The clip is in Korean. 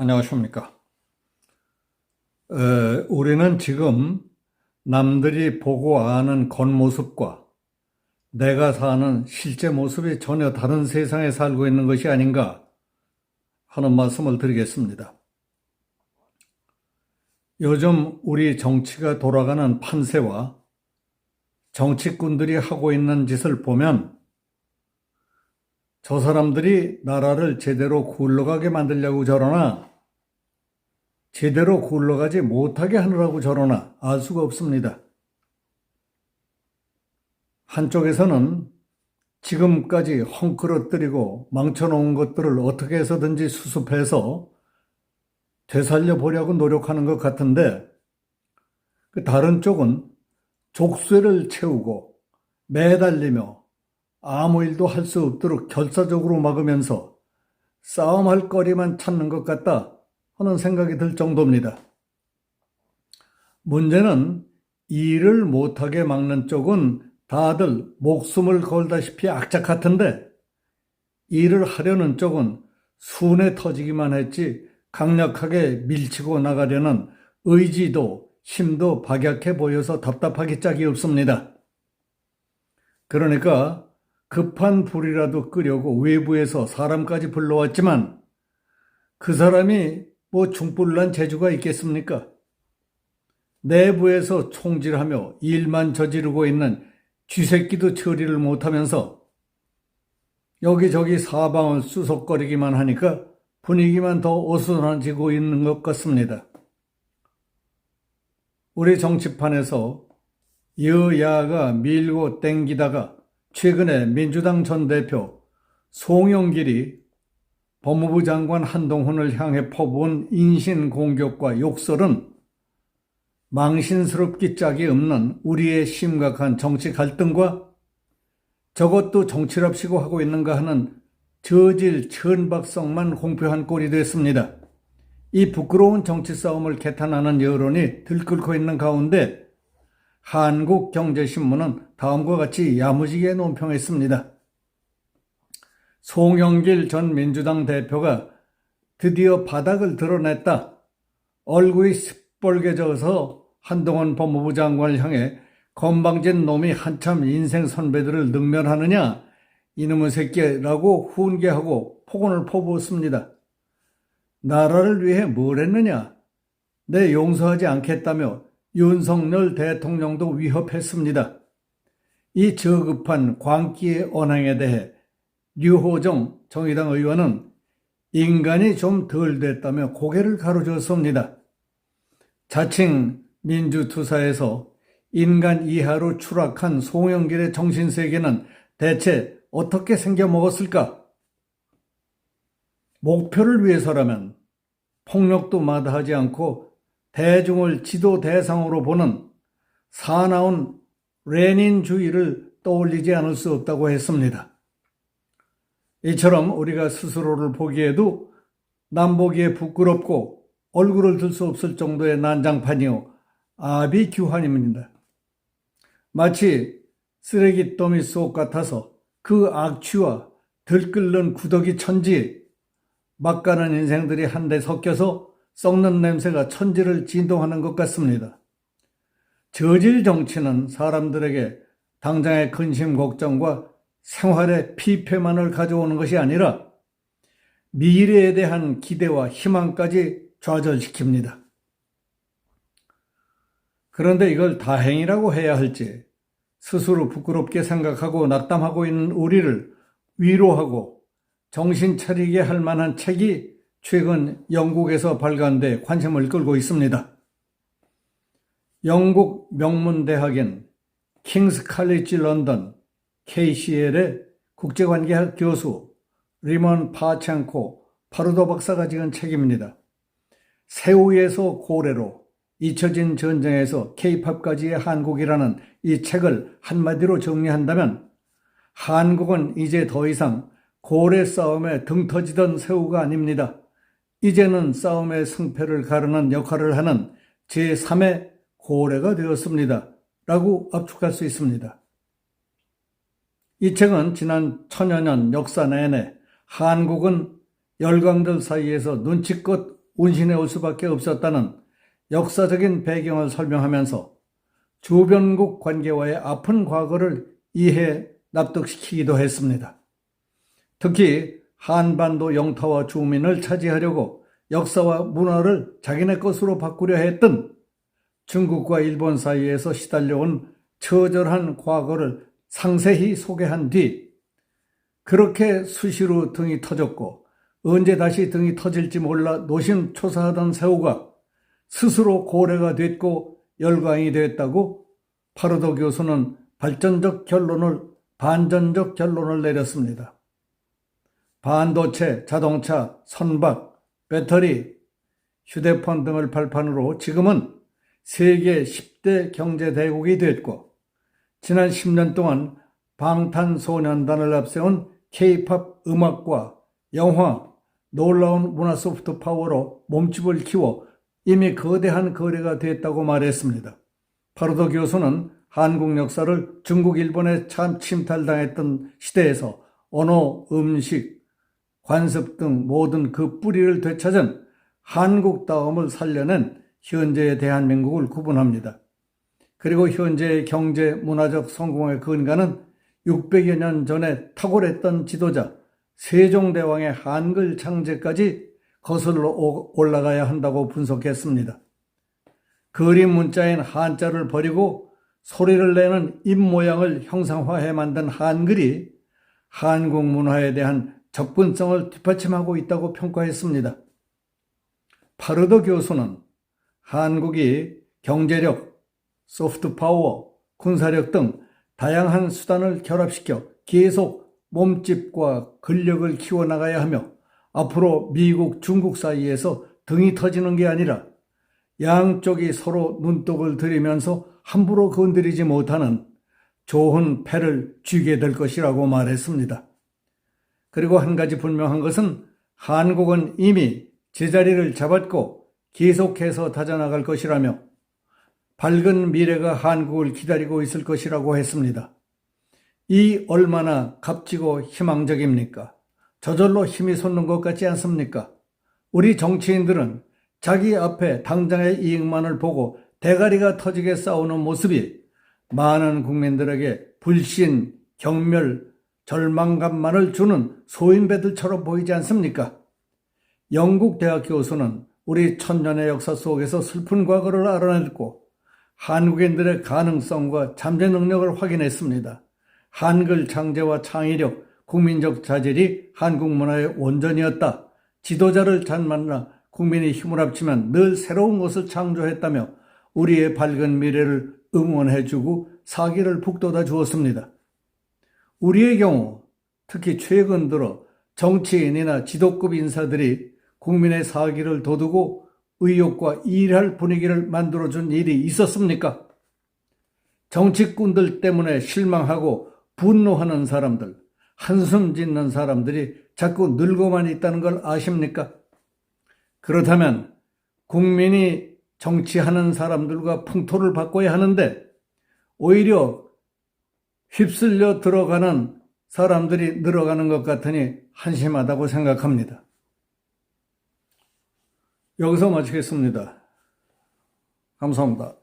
안녕하십니까. 어, 우리는 지금 남들이 보고 아는 겉모습과 내가 사는 실제 모습이 전혀 다른 세상에 살고 있는 것이 아닌가 하는 말씀을 드리겠습니다. 요즘 우리 정치가 돌아가는 판세와 정치꾼들이 하고 있는 짓을 보면 저 사람들이 나라를 제대로 굴러가게 만들려고 저러나 제대로 굴러가지 못하게 하느라고 저러나 알 수가 없습니다. 한쪽에서는 지금까지 헝클어뜨리고 망쳐놓은 것들을 어떻게 해서든지 수습해서 되살려 보려고 노력하는 것 같은데 그 다른 쪽은 족쇄를 채우고 매달리며 아무 일도 할 수 없도록 결사적으로 막으면서 싸움할 거리만 찾는 것 같다 하는 생각이 들 정도입니다. 문제는 일을 못하게 막는 쪽은 다들 목숨을 걸다시피 악착 같은데 일을 하려는 쪽은 순에 터지기만 했지 강력하게 밀치고 나가려는 의지도 힘도 박약해 보여서 답답하기 짝이 없습니다. 그러니까 급한 불이라도 끄려고 외부에서 사람까지 불러왔지만 그 사람이 뭐 중불난 재주가 있겠습니까? 내부에서 총질하며 일만 저지르고 있는 쥐새끼도 처리를 못하면서 여기저기 사방을 수석거리기만 하니까 분위기만 더 어수선해지고 있는 것 같습니다. 우리 정치판에서 여야가 밀고 땡기다가 최근에 민주당 전 대표 송영길이 법무부 장관 한동훈을 향해 퍼부은 인신 공격과 욕설은 망신스럽기 짝이 없는 우리의 심각한 정치 갈등과 저것도 정치랍시고 하고 있는가 하는 저질 천박성만 공표한 꼴이 됐습니다. 이 부끄러운 정치 싸움을 개탄하는 여론이 들끓고 있는 가운데 한국경제신문은 다음과 같이 야무지게 논평했습니다. 송영길 전 민주당 대표가 드디어 바닥을 드러냈다. 얼굴이 시뻘개져서 한동훈 법무부 장관을 향해 건방진 놈이 한참 인생 선배들을 능멸하느냐 이놈의 새끼라고 훈계하고 폭언을 퍼부었습니다. 나라를 위해 뭘 했느냐? 내 용서하지 않겠다며 윤석열 대통령도 위협했습니다. 이 저급한 광기의 언행에 대해 류호정 정의당 의원은 인간이 좀 덜 됐다며 고개를 가로젓습니다. 자칭 민주투사에서 인간 이하로 추락한 송영길의 정신세계는 대체 어떻게 생겨먹었을까? 목표를 위해서라면 폭력도 마다하지 않고 대중을 지도 대상으로 보는 사나운 레닌주의를 떠올리지 않을 수 없다고 했습니다. 이처럼 우리가 스스로를 보기에도 남보기에 부끄럽고 얼굴을 들 수 없을 정도의 난장판이요 아비규환입니다. 마치 쓰레기 더미 속 같아서 그 악취와 들끓는 구더기 천지 막가는 인생들이 한데 섞여서 썩는 냄새가 천지를 진동하는 것 같습니다. 저질 정치는 사람들에게 당장의 근심 걱정과 생활의 피폐만을 가져오는 것이 아니라 미래에 대한 기대와 희망까지 좌절시킵니다. 그런데 이걸 다행이라고 해야 할지 스스로 부끄럽게 생각하고 낙담하고 있는 우리를 위로하고 정신 차리게 할 만한 책이 최근 영국에서 발간돼 관심을 끌고 있습니다. 영국 명문대학인 킹스 칼리지 런던 KCL의 국제관계학 교수 리먼 파창코 파르도 박사가 지은 책입니다. 새우에서 고래로 잊혀진 전쟁에서 케이팝까지의 한국이라는 이 책을 한마디로 정리한다면 한국은 이제 더 이상 고래 싸움에 등 터지던 새우가 아닙니다. 이제는 싸움의 승패를 가르는 역할을 하는 제3의 고래가 되었습니다. 라고 압축할 수 있습니다. 이 책은 지난 천여 년 역사 내내 한국은 열강들 사이에서 눈치껏 운신해 올 수밖에 없었다는 역사적인 배경을 설명하면서 주변국 관계와의 아픈 과거를 이해 납득시키기도 했습니다. 특히 한반도 영토와 주민을 차지하려고 역사와 문화를 자기네 것으로 바꾸려 했던 중국과 일본 사이에서 시달려온 처절한 과거를 상세히 소개한 뒤 그렇게 수시로 등이 터졌고 언제 다시 등이 터질지 몰라 노심초사하던 새우가 스스로 고래가 됐고 열광이 됐다고 파르도 교수는 발전적 결론을 반전적 결론을 내렸습니다. 반도체, 자동차, 선박, 배터리, 휴대폰 등을 발판으로 지금은 세계 10대 경제대국이 됐고 지난 10년 동안 방탄소년단을 앞세운 K-팝 음악과 영화, 놀라운 문화 소프트 파워로 몸집을 키워 이미 거대한 거래가 됐다고 말했습니다. 파르도 교수는 한국 역사를 중국, 일본에 참 침탈당했던 시대에서 언어, 음식, 관습 등 모든 그 뿌리를 되찾은 한국다움을 살려낸 현재의 대한민국을 구분합니다. 그리고 현재의 경제, 문화적 성공의 근간은 600여 년 전에 탁월했던 지도자 세종대왕의 한글 창제까지 거슬러 올라가야 한다고 분석했습니다. 그림 문자인 한자를 버리고 소리를 내는 입 모양을 형상화해 만든 한글이 한국 문화에 대한 접근성을 뒷받침하고 있다고 평가했습니다. 파르더 교수는 한국이 경제력, 소프트 파워, 군사력 등 다양한 수단을 결합시켜 계속 몸집과 근력을 키워나가야 하며 앞으로 미국, 중국 사이에서 등이 터지는 게 아니라 양쪽이 서로 눈독을 들이면서 함부로 건드리지 못하는 좋은 패를 쥐게 될 것이라고 말했습니다. 그리고 한 가지 분명한 것은 한국은 이미 제자리를 잡았고 계속해서 다져나갈 것이라며 밝은 미래가 한국을 기다리고 있을 것이라고 했습니다. 이 얼마나 값지고 희망적입니까? 저절로 힘이 솟는 것 같지 않습니까? 우리 정치인들은 자기 앞에 당장의 이익만을 보고 대가리가 터지게 싸우는 모습이 많은 국민들에게 불신, 경멸, 절망감만을 주는 소인배들처럼 보이지 않습니까? 영국 대학 교수는 우리 천년의 역사 속에서 슬픈 과거를 알아냈고 한국인들의 가능성과 잠재 능력을 확인했습니다. 한글 창제와 창의력, 국민적 자질이 한국 문화의 원전이었다. 지도자를 잘 만나 국민이 힘을 합치면 늘 새로운 것을 창조했다며 우리의 밝은 미래를 응원해주고 사기를 북돋아 주었습니다. 우리의 경우 특히 최근 들어 정치인이나 지도급 인사들이 국민의 사기를 도두고 의욕과 일할 분위기를 만들어준 일이 있었습니까? 정치꾼들 때문에 실망하고 분노하는 사람들, 한숨 짓는 사람들이 자꾸 늙어만 있다는 걸 아십니까? 그렇다면 국민이 정치하는 사람들과 풍토를 바꿔야 하는데 오히려 휩쓸려 들어가는 사람들이 늘어가는 것 같으니 한심하다고 생각합니다. 여기서 마치겠습니다. 감사합니다.